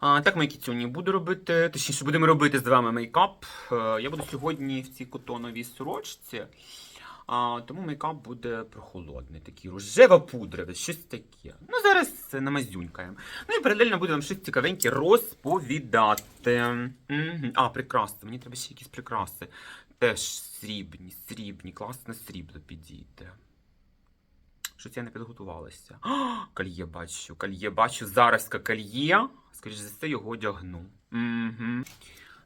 А, так, мої кіцюні, буду робити, точніше, будемо робити з вами мейкап. Е, Я буду сьогодні в цій котоновій сорочці. А, тому мейкап буде прохолодний, такий рожева пудра, щось таке. Ну, зараз намазюнькаємо. Ну і паралельно буду вам щось цікавеньке розповідати. А, прикраси. Мені треба ще якісь прикраси. Теж срібні, срібні, класне срібло підійде. Щось я не підготувалася. А, Кольє бачу, кольє бачу. Зараз кольє. Скоріше за все, його одягну. Угу.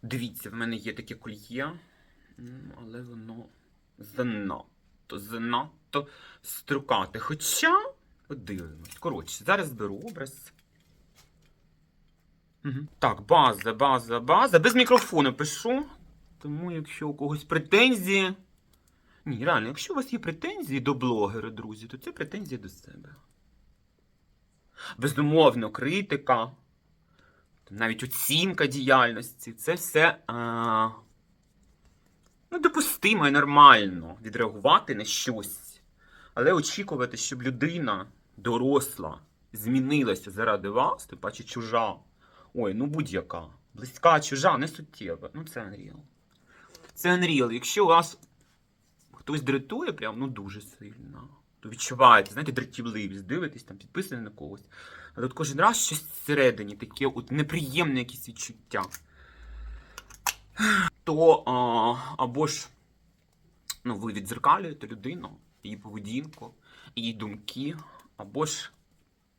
Дивіться, в мене є таке кольє, але воно занадто, занадто струкате. Хоча, подивимось. Коротше, зараз беру образ. Угу. Так, база, база, база. Без мікрофону пишу. Тому, якщо у когось претензії. Ні, реально, якщо у вас є претензії до блогера, друзі, то це претензії до себе. Безумовно, критика, навіть оцінка діяльності це все а, ну, допустимо і нормально відреагувати на щось. Але очікувати, щоб людина доросла, змінилася заради вас, тим паче чужа. Ой, ну будь-яка. Близька, чужа, не суттєва. Ну це Unreal. Це Unreal. Якщо у вас хтось дратує, прям ну дуже сильно. То відчуваєте, знаєте, дратівливість, дивитесь, там, підписані на когось. Але тут кожен раз щось всередині, таке от неприємне якісь відчуття. То а, або ж ну, ви відзеркалюєте людину, її поведінку, її думки, або ж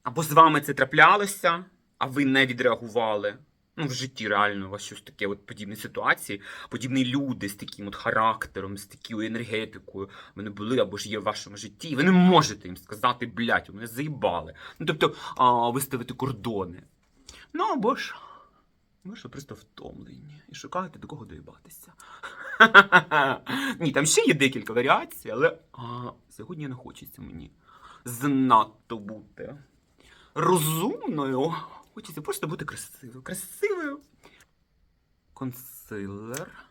або з вами це траплялося, а ви не відреагували. Ну, в житті реально у вас щось таке, от подібні ситуації, подібні люди з таким от характером, з такою енергетикою, вони були або ж є в вашому житті, і ви не можете їм сказати, блядь, мене заїбали. Ну, тобто, а, виставити кордони. Ну, або ж, ви що просто втомлені і шукаєте до кого доїбатися. Ні, там ще є декілька варіацій, але а, сьогодні не хочеться мені занадто бути розумною. Хочеться просто бути красивою. Красивою. Консилер.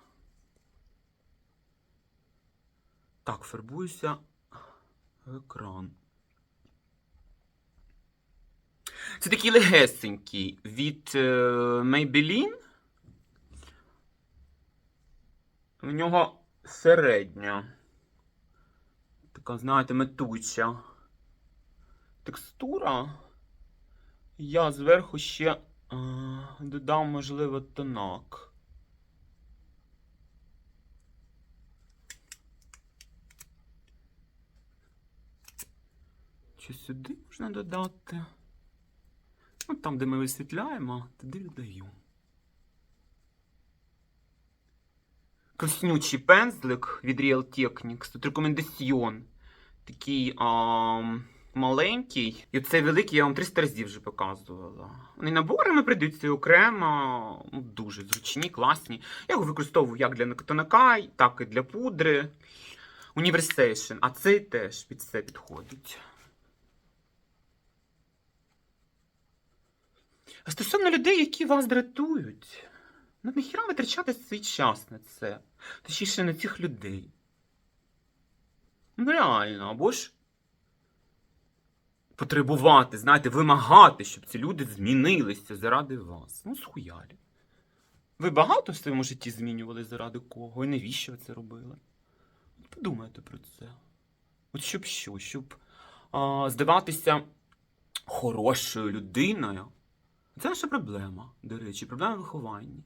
Так, фарбуюся екран. Це такий легесенький від е, Maybelline. У нього середня. Така, знаєте, метуча текстура. Я зверху ще а, додам, можливо, тонак. Чи сюди можна додати? Ну, там, де ми висвітляємо, туди додаю. Коснючий пензлик від Real Techniques. Тут рекомендаціон. Такий а, маленький. І цей великий я вам 300 разів вже показувала. Вони наборами придаються і окремо. Ну, Дуже зручні, класні. Я його використовую як для тонака, так і для пудри. Універсейшн. А цей теж під це підходить. А стосовно людей, які вас дратують, ну нахіра витрачати свій час на це. Точніше на цих людей. Ну реально, або ж потребувати, знаєте, вимагати, щоб ці люди змінилися заради вас. Ну, схуялі. Ви багато в своєму житті змінювали заради кого? І навіщо ви це робили? Подумайте про це. От щоб що? Щоб а, здаватися хорошою людиною. Це наша проблема, до речі, проблема виховання.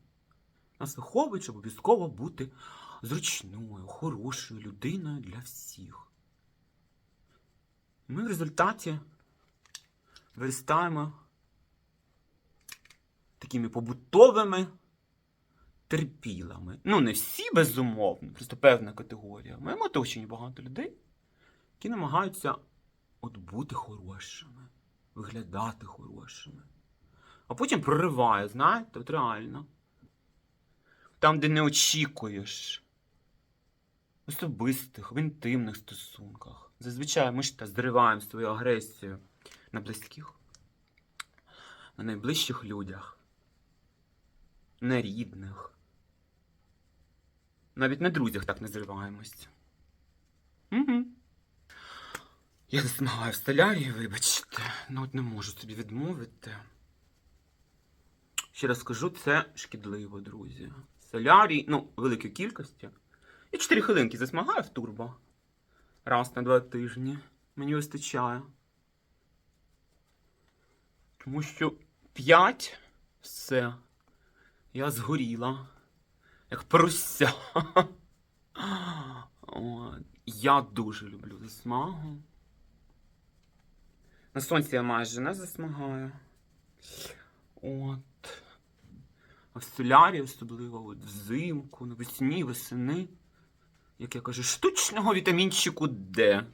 Нас виховують, щоб обов'язково бути зручною, хорошою людиною для всіх. Ми в результаті виростаємо такими побутовими терпілами. Ну, не всі, безумовно, просто певна категорія. В моєму оточенні багато людей, які намагаються от бути хорошими, виглядати хорошими. А потім прориває, знаєте, от реально. Там, де не очікуєш. Особистих, в інтимних стосунках. Зазвичай ми ж та зриваємо свою агресію на близьких, на найближчих людях, на рідних. Навіть на друзях так не зриваємось. Угу. Я засмагаю в столярі, вибачте, ну от не можу собі відмовити. Ще раз скажу, це шкідливо, друзі. Солярій, ну, в великій кількості. І 4 хвилинки засмагаю в турбо. Раз на два тижні. Мені вистачає. Тому що 5 все. Я згоріла. Як. От. Я дуже люблю засмагу. На сонці я майже не засмагаю. От. А в солярі особливо от взимку, навесні, весени. Як я кажу, штучного вітамінчику Д.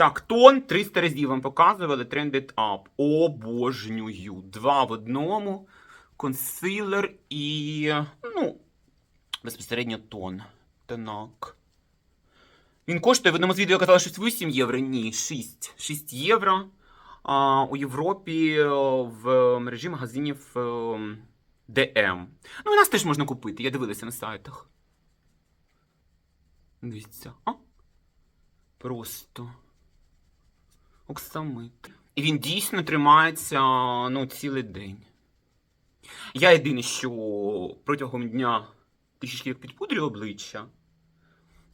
Так, тон 300 разів вам показували Trended Up. Обожнюю. Два в одному. Консилер і. Ну, безпосередньо тон. Тонак. Він коштує в одному з відео казали, що 8 євро. Ні, 6. 6 євро. А, у Європі в мережі магазинів DM. Ну, і нас теж можна купити, я дивилася на сайтах. Дивіться. А? Просто. Оксамит. І він дійсно тримається ну, цілий день. Я єдине, що протягом дня трішки як підпудрю обличчя.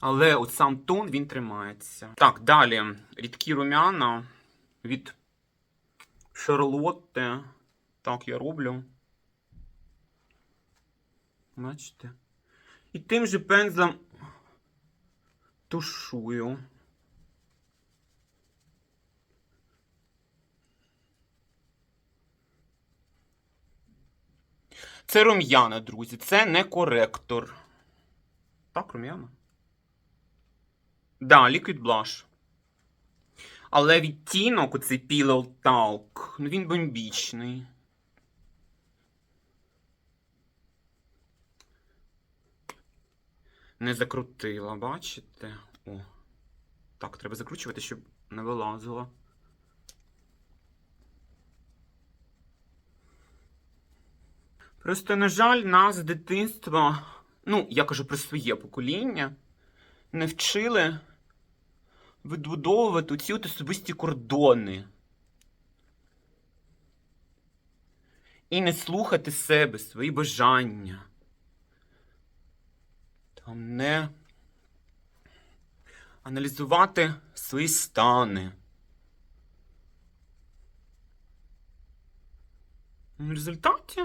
Але от сам тон він тримається. Так, далі. Рідкі румяна від Шарлотте. Так, я роблю. Бачите? І тим же пензлем тушую. Це рум'яна, друзі, це не коректор. Так, рум'яна? Да, Liquid Blush. Але відтінок оцей Pillow Talk, ну він бомбічний. Не закрутила, бачите? О. Так, треба закручувати, щоб не вилазило. Просто, на жаль, нас з дитинства, ну, я кажу про своє покоління, не вчили відбудовувати ці от особисті кордони. І не слухати себе, свої бажання. Там не аналізувати свої стани. В результаті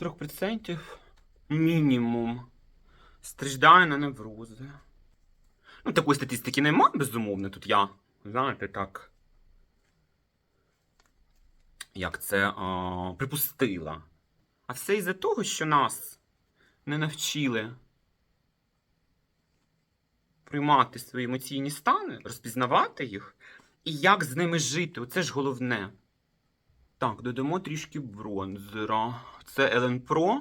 40% мінімум страждає на неврози. Ну, такої статистики нема, безумовно. Тут я, знаєте, так. Як це а, припустила. А все із-за того, що нас не навчили приймати свої емоційні стани, розпізнавати їх і як з ними жити. Оце ж головне. Так, додамо трішки бронзера. Це Ellen Pro.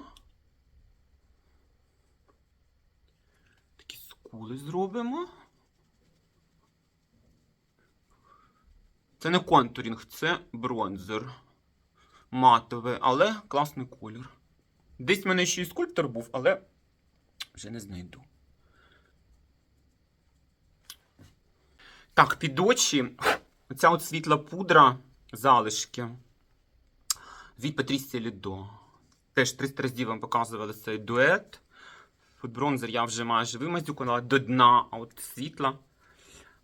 Такі скули зробимо. Це не контурінг, це бронзер. Матовий, але класний колір. Десь в мене ще і скульптор був, але вже не знайду. Так, під очі. Оця от світла пудра, залишки від Патрісія Лідо. Теж 300 разів вам показували цей дует. От бронзер я вже майже вимазюкала до дна, а от світла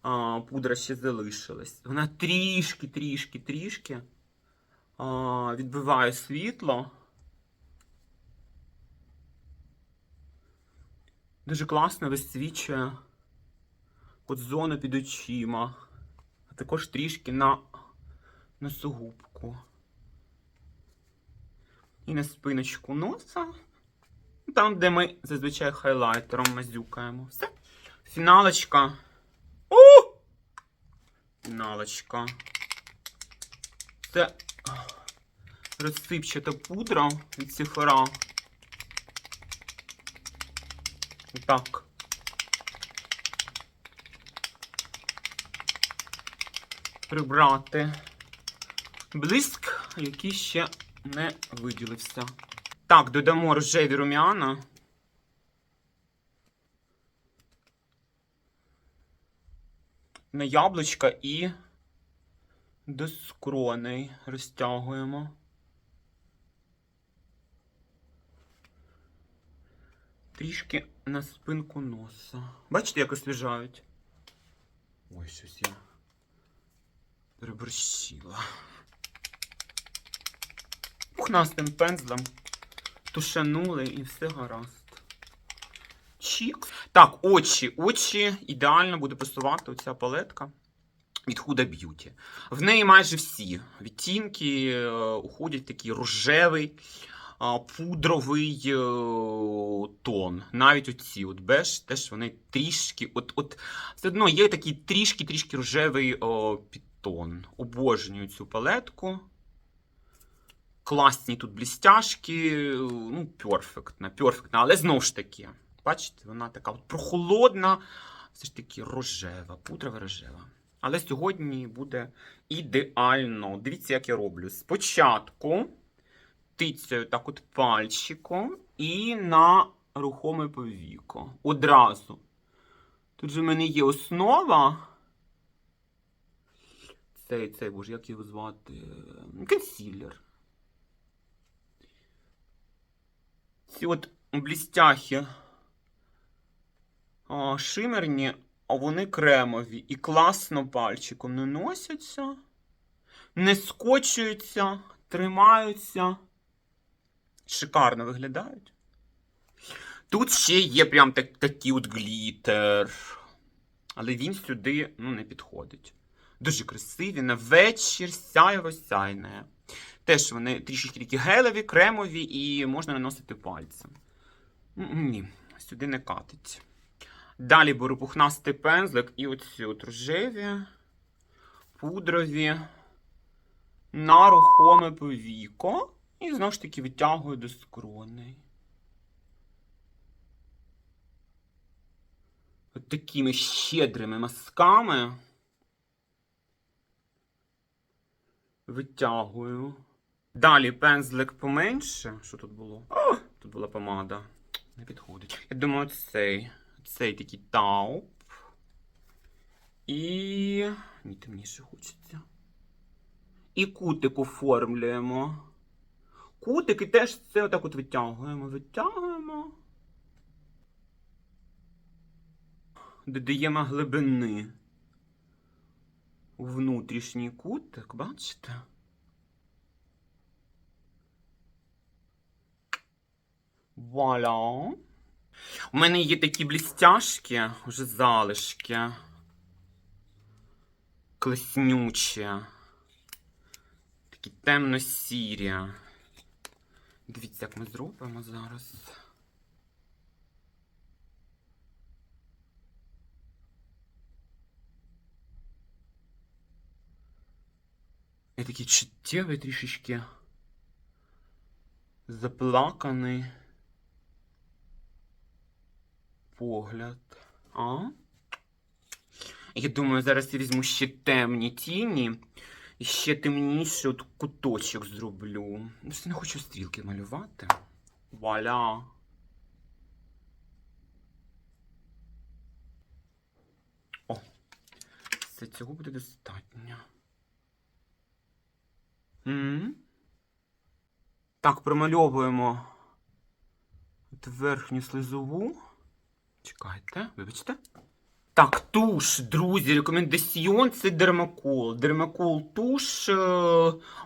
а, пудра ще залишилась. Вона трішки, трішки, трішки а, відбиває світло. Дуже класно висвічує от зону під очима, а також трішки на носогубку. І на спиночку носа. Там, де ми зазвичай хайлайтером мазюкаємо. Все. Фіналочка. О! Фіналочка. Це розсипчата пудра від Сефера. Так. Прибрати блиск, який ще не виділився. Так, додамо рожеві рум'яна. На яблучка і до скроней розтягуємо. Трішки на спинку носа. Бачите, як освіжають? Ой, щось я переборщила. Пухнастим пензлем тушанули і все гаразд. Чік. Так, очі. Очі ідеально буде пасувати оця палетка від Huda Beauty. В неї майже всі відтінки е, уходять такий рожевий, пудровий е, тон. Навіть оці от беж, теж вони трішки, от, от все одно є такий трішки-трішки рожевий підтон. Обожнюю цю палетку. Класні тут блістяшки, ну, перфектна, перфектна, але знову ж таки, бачите, вона така от прохолодна, все ж таки рожева, пудрова рожева. Але сьогодні буде ідеально. Дивіться, як я роблю. Спочатку тицяю так от пальчиком і на рухоме повіко. Одразу. Тут же в мене є основа. Цей, цей, боже, як його звати? Консілер. Ці от блістяхи а, шимерні, а вони кремові і класно пальчиком наносяться, не скочуються, тримаються. Шикарно виглядають. Тут ще є прям так, такий от глітер. Але він сюди ну, не підходить. Дуже красиві, на вечір сяєво сяйне. Теж вони трішки такі гелеві, кремові і можна наносити пальцем. Ні, сюди не катить. Далі беру пухнастий пензлик і оці от рожеві, пудрові, на рухоме повіко. І знову ж таки витягую до скроней. От такими щедрими мазками. Витягую. Далі пензлик поменше. Що тут було? О, тут була помада. Не підходить. Я думаю, цей. Цей такий тауп. І. Ні, темніше хочеться. І кутик оформлюємо. Кутики теж це отак от витягуємо. Витягуємо. Додаємо глибини. У внутрішній кутик, бачите? Вуаля. У мене є такі блістяшки, вже залишки. Класнючі. Такі темно-сірі. Дивіться, як ми зробимо зараз. Я такий чуттєвий трішечки заплаканий погляд. А? Я думаю, зараз я візьму ще темні тіні і ще темніший от куточок зроблю. Просто не хочу стрілки малювати. Вуаля. О, все цього буде достатньо. М? Так, промальовуємо от верхню слизову. Чекайте, вибачте. Так, туш, друзі, рекомендаціон це Дермакол. Дермакол туш е,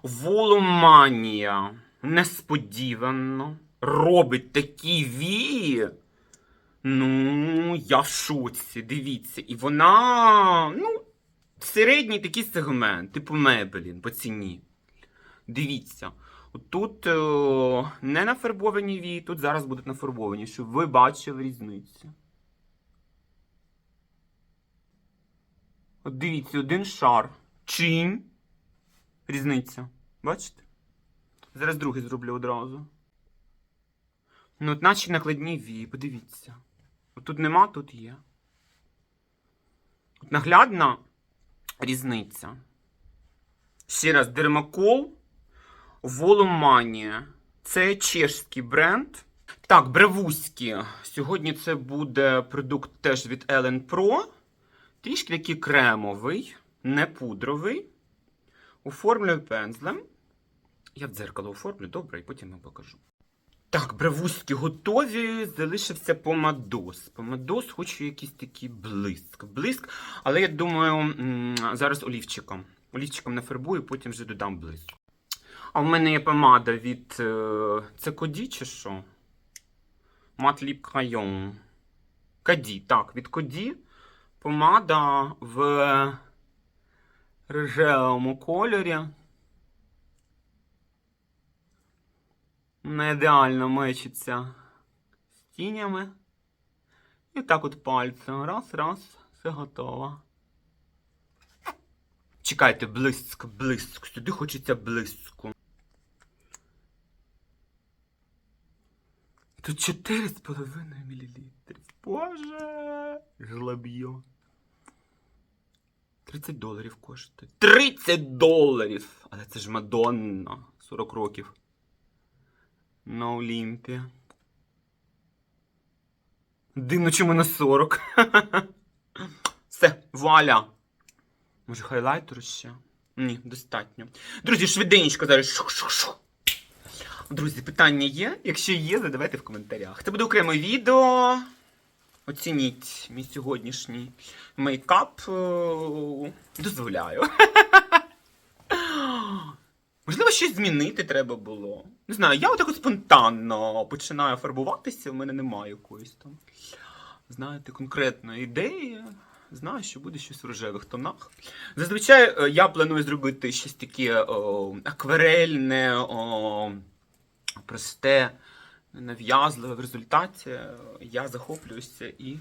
Волуманія. Несподівано. Робить такі вії. Ну, я в шоці, дивіться. І вона, ну, середній такий сегмент, типу Мебелін по ціні. Дивіться. Тут е, не нафарбовані вії, тут зараз будуть нафарбовані, щоб ви бачили різницю. От дивіться, один шар. Чинь. Різниця. Бачите? Зараз другий зроблю одразу. Ну, от наче накладні вії, подивіться. От тут нема, тут є. От наглядна різниця. Ще раз, Дермакол Волуманія. Це чешський бренд. Так, Бревузькі. Сьогодні це буде продукт теж від Ellen Pro. Трішки такий кремовий, не пудровий. Оформлюю пензлем. Я в дзеркало оформлю, добре, і потім вам покажу. Так, бравузьки готові. Залишився помадос. Помадос хочу якийсь такий блиск. Блиск, але я думаю, зараз олівчиком. Олівчиком нафарбую, потім вже додам блиск. А в мене є помада від. Це Коді чи що? Мат Ліп Крайон. Коді, так, від Коді. Помада в рожевому кольорі. Не ідеально мечиться з тінями. І так от пальцем. Раз, раз, все готово. Чекайте, блиск, блиск. Сюди хочеться блиску. Тут 4,5 мл. Боже, жлоб'йо. 30 доларів коштує. 30 доларів! Але це ж Мадонна. 40 років. На Олімпі. Дивно, чому на 40. Все, вуаля. Може, хайлайтер ще? Ні, достатньо. Друзі, швиденько зараз. Шух-шух-шух. Друзі, питання є? Якщо є, задавайте в коментарях. Це буде окреме відео. Оцініть мій сьогоднішній мейкап. Е, Дозволяю. Можливо, щось змінити треба було. Не знаю, я отак от спонтанно починаю фарбуватися, в мене немає якоїсь там. Знаєте, конкретної ідеї. Знаю, що буде щось в рожевих тонах. Зазвичай е, я планую зробити щось таке о, акварельне, о, просте, нав'язливе. В результаті я захоплююся і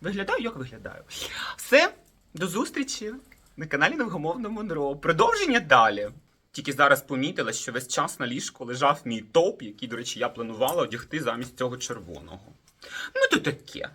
виглядаю, як виглядаю. Все, до зустрічі на каналі Невгомовно Монро. Продовження далі. Тільки зараз помітила, що весь час на ліжку лежав мій топ, який, до речі, я планувала одягти замість цього червоного. Ну, то таке.